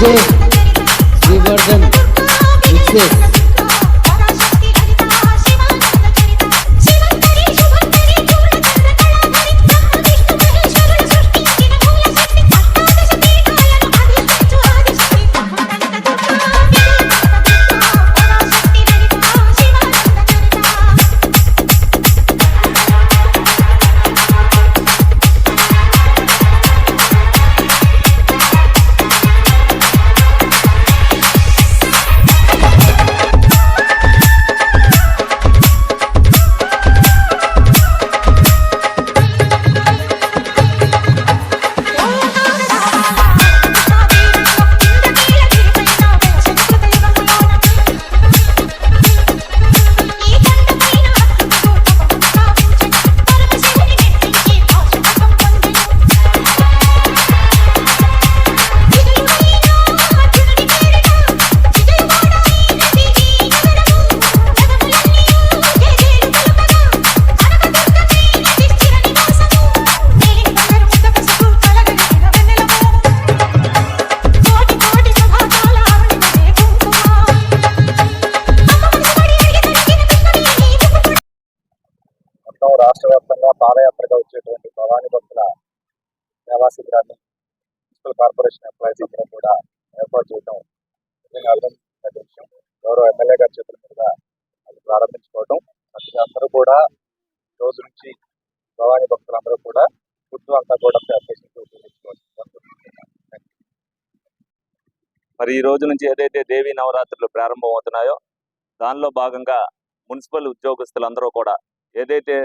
DJ Steverden Mixes మొత్తం రాష్ట్ర వ్యాప్తంగా పాదయాత్రగా వచ్చేటువంటి భవానీ భక్తుల సేవా శిబిరాన్ని మున్సిపల్ కార్పొరేషన్ ఎంప్లాయీస్ ఇద్దరు కూడా ఏర్పాటు చేయడం నిజంగా అభినందించిన విషయం గౌరవ ఎమ్మెల్యే గారి చేతుల మీద అది ప్రారంభించుకోవడం. ప్రతి అందరూ కూడా రోజు నుంచి భవానీ భక్తులందరూ కూడా ఫుడ్ అంతా కూడా ప్యాకేజింగ్ మరి ఈ రోజు నుంచి ఏదైతే దేవీ నవరాత్రులు ప్రారంభం అవుతున్నాయో దానిలో భాగంగా మున్సిపల్ ఉద్యోగస్తులందరూ కూడా ఏదైతే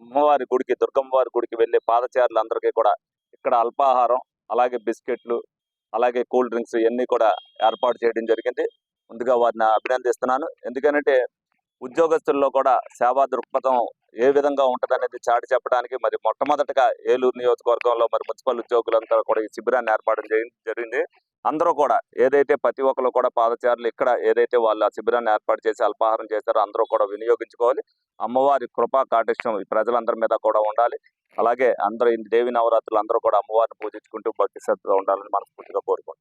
అమ్మవారి గుడికి దుర్గమ్మవారి గుడికి వెళ్ళే పాదచారులందరికీ కూడా ఇక్కడ అల్పాహారం అలాగే బిస్కెట్లు అలాగే కూల్ డ్రింక్స్ ఇవన్నీ కూడా ఏర్పాటు చేయడం జరిగింది. ముందుగా వారిని అభినందిస్తున్నాను. ఎందుకంటే ఉద్యోగస్తుల్లో కూడా సేవా దృక్పథం ఏ విధంగా ఉంటుందనేది చాటి చెప్పడానికి మరి మొట్టమొదటగా ఏలూరు నియోజకవర్గంలో మరి మున్సిపల్ ఉద్యోగులంతా కూడా ఈ శిబిరాన్ని ఏర్పాటు చేయడం జరిగింది. అందరూ కూడా ఏదైతే ప్రతి ఒక్కరు కూడా పాదచారులు ఇక్కడ ఏదైతే వాళ్ళు ఆ శిబిరాన్ని ఏర్పాటు చేసి అల్పాహారం చేశారో అందరూ కూడా వినియోగించుకోవాలి. అమ్మవారి కృపా కాటిష్టం ఈ ప్రజలందరి మీద కూడా ఉండాలి. అలాగే అందరూ ఈ దేవి నవరాత్రులు అందరూ కూడా అమ్మవారిని పూజించుకుంటూ భక్తి శ్రద్ధగా ఉండాలని మనస్ఫూర్తిగా కోరుకుంటున్నాం.